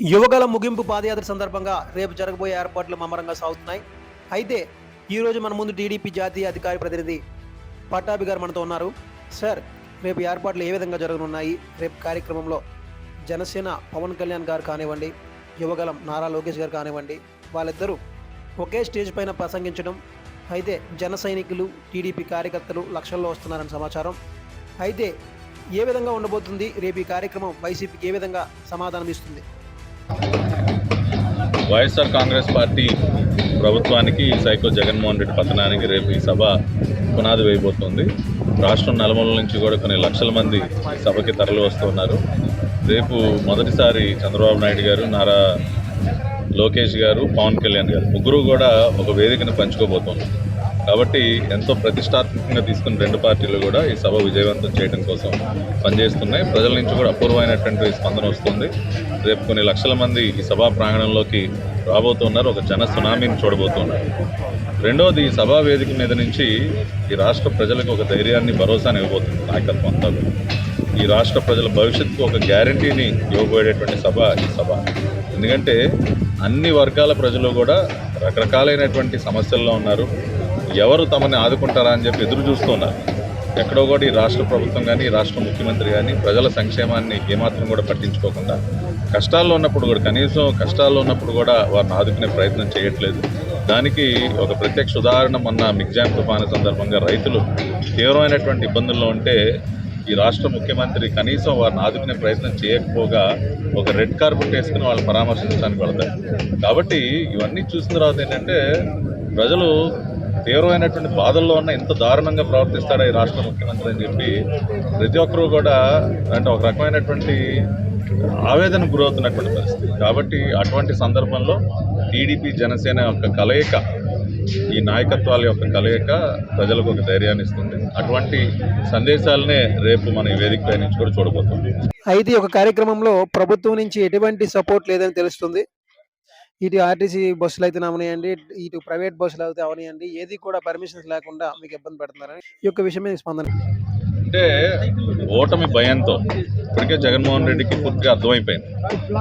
యువగల ముగింపు పాదయాత్ర సందర్భంగా రేపు జరగబోయే ఏర్పాట్లు మమ్మరంగా సాగుతున్నాయి. అయితే ఈరోజు మన ముందు టీడీపీ జాతీయ అధికారి ప్రతినిధి పట్టాభి గారు మనతో ఉన్నారు. సార్ రేపు ఏర్పాట్లు ఏ విధంగా జరగనున్నాయి? రేపు కార్యక్రమంలో జనసేన పవన్ కళ్యాణ్ గారు కానివ్వండి యువగలం నారా లోకేష్ గారు కానివ్వండి వాళ్ళిద్దరూ ఒకే స్టేజ్ పైన ప్రసంగించడం అయితే జన సైనికులు టీడీపీ కార్యకర్తలు లక్షల్లో వస్తున్నారని సమాచారం. అయితే ఏ విధంగా ఉండబోతుంది? రేపు ఈ కార్యక్రమం వైసీపీకి ఏ విధంగా సమాధానం ఇస్తుంది వైఎస్ఆర్ కాంగ్రెస్ పార్టీ ప్రభుత్వానికి సైకో జగన్మోహన్ రెడ్డి పతనానికి రేపు ఈ సభ పునాది వేయబోతోంది. రాష్ట్రం నలుమూల నుంచి కూడా కొన్ని లక్షల మంది సభకి తరలి వస్తున్నారు రేపు మొదటిసారి చంద్రబాబు నాయుడు గారు నారా లోకేష్ గారు పవన్ కళ్యాణ్ గారు ముగ్గురు కూడా ఒక వేదికను పంచుకోబోతున్నారు కాబట్టి ఎంతో ప్రతిష్టాత్మకంగా తీసుకున్న రెండు పార్టీలు కూడా ఈ సభ విజయవంతం చేయడం కోసం పనిచేస్తున్నాయి. ప్రజల నుంచి కూడా అపూర్వమైనటువంటి స్పందన వస్తుంది. రేపు కొన్ని లక్షల మంది ఈ సభా ప్రాంగణంలోకి రాబోతున్నారు. ఒక జన సునామీని చూడబోతున్నారు. రెండవది ఈ సభా వేదిక మీద నుంచి ఈ రాష్ట్ర ప్రజలకు ఒక ధైర్యాన్ని భరోసాని ఇవ్వబోతుంది. నాయకత్వం అంతా ఈ రాష్ట్ర ప్రజల భవిష్యత్తుకు ఒక గ్యారంటీని ఇవ్వబోయేటటువంటి సభ ఈ సభ. ఎందుకంటే అన్ని వర్గాల ప్రజలు కూడా రకరకాలైనటువంటి సమస్యల్లో ఉన్నారు. ఎవరు తమని ఆదుకుంటారా అని చెప్పి ఎదురు చూస్తున్నారు. ఎక్కడో కూడా ఈ రాష్ట్ర ప్రభుత్వం కానీ రాష్ట్ర ముఖ్యమంత్రి కానీ ప్రజల సంక్షేమాన్ని ఏమాత్రం కూడా పట్టించుకోకుండా కష్టాల్లో ఉన్నప్పుడు కూడా కనీసం కష్టాల్లో ఉన్నప్పుడు కూడా వారిని ఆదుకునే ప్రయత్నం చేయట్లేదు. దానికి ఒక ప్రత్యక్ష ఉదాహరణ మొన్న మిగ్జామ్ తుఫాను సందర్భంగా రైతులు తీవ్రమైనటువంటి ఇబ్బందుల్లో ఉంటే ఈ రాష్ట్ర ముఖ్యమంత్రి కనీసం వారిని ఆదుకునే ప్రయత్నం చేయకపోగా ఒక రెడ్ కార్పెట్ వేసుకుని వాళ్ళు పరామర్శించడానికి వెళ్తారు. కాబట్టి ఇవన్నీ చూసిన తర్వాత ఏంటంటే ప్రజలు తీవ్రమైనటువంటి బాధల్లో ఉన్న ఇంత దారుణంగా ప్రవర్తిస్తాడా ఈ రాష్ట్ర ముఖ్యమంత్రి అని చెప్పి ప్రతి ఒక్కరూ కూడా అంటే ఒక రకమైనటువంటి ఆవేదన గురవుతున్నటువంటి పరిస్థితి. కాబట్టి అటువంటి సందర్భంలో టీడీపీ జనసేన యొక్క కలయిక ఈ నాయకత్వాల యొక్క కలయిక ప్రజలకు ఒక ధైర్యాన్ని ఇస్తుంది. అటువంటి సందేశాలనే రేపు మన వేదిక పై నుంచి కూడా చూడబోతుంది అయితే ఒక కార్యక్రమంలో ప్రభుత్వం నుంచి ఎటువంటి సపోర్ట్ లేదని తెలుస్తుంది? ఇటు ఆర్టీసీ బస్సులు అయితే అవనియండి ఇటు ప్రైవేట్ బస్సులు అయితే అవనియండి ఏది కూడా పర్మిషన్స్ లేకుండా మీకు ఇబ్బంది పెడుతున్నారని ఈ యొక్క విషయం స్పందన. అంటే ఓటమి భయంతో ఇప్పటికే జగన్మోహన్ రెడ్డికి పూర్తిగా అర్థమైపోయింది.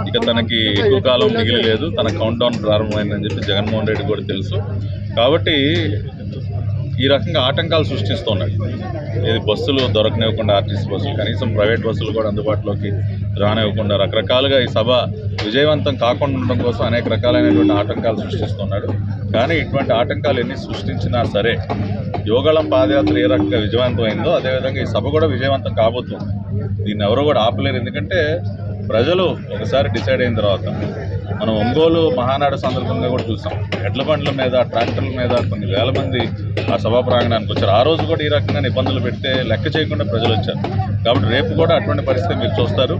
ఇక తనకి ఎక్కువ కాలం మిగిలి లేదు తన కౌంట్ డౌన్ ప్రారంభమైందని చెప్పి జగన్మోహన్ రెడ్డి కూడా తెలుసు. కాబట్టి ఈ రకంగా ఆటంకాలు సృష్టిస్తున్నాయి ఇది బస్సులు దొరకనివ్వకుండా ఆర్టీసీ బస్సులు కనీసం ప్రైవేట్ బస్సులు కూడా అందుబాటులోకి రానివ్వకుండా రకరకాలుగా ఈ సభ విజయవంతం కాకుండా ఉండడం కోసం అనేక రకాలైనటువంటి ఆటంకాలు సృష్టిస్తున్నాడు కానీ ఇటువంటి ఆటంకాలు ఎన్ని సృష్టించినా సరే యోగళం పాదయాత్ర ఏ రకంగా విజయవంతమైందో అదేవిధంగా ఈ సభ కూడా విజయవంతం కాబోతుంది. దీన్ని ఎవరో కూడా ఆపలేరు. ఎందుకంటే ప్రజలు ఒకసారి డిసైడ్ అయిన తర్వాత మనం ఒంగోలు మహానాడు సందర్భంగా కూడా చూసాం. ఎడ్ల బండ్ల మీద ట్రాక్టర్ల మీద కొన్ని వేల మంది ఆ సభా ప్రాంగణానికి వచ్చారు. ఆ రోజు కూడా ఈ రకంగా ఇబ్బందులు పెడితే లెక్క చేయకుండా ప్రజలు వచ్చారు. కాబట్టి రేపు కూడా అటువంటి పరిస్థితి మీరు చూస్తారు.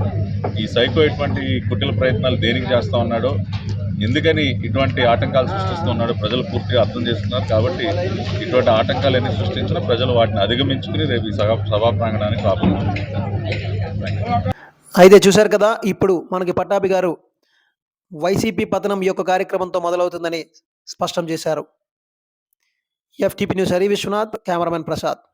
ఈ సైకో ఇటువంటి కుటిల ప్రయత్నాలు దేనికి చేస్తూ ఉన్నాడో ఎందుకని ఇటువంటి ఆటంకాలు సృష్టిస్తున్నాడో ప్రజలు పూర్తిగా అర్థం చేస్తున్నారు కాబట్టి ఇటువంటి ఆటంకాలు ఎన్ని సృష్టించిన ప్రజలు వాటిని అధిగమించుకుని రేపు ఈ సభా సభా ప్రాంగణానికి రాబోతున్నారు. అయితే చూశారు కదా ఇప్పుడు మనకి పట్టాభి గారు వైసీపీ పతనం ఈ యొక్క కార్యక్రమంతో మొదలవుతుందని స్పష్టం చేశారు. FTP news Hari Vishwanath cameraman Prasad.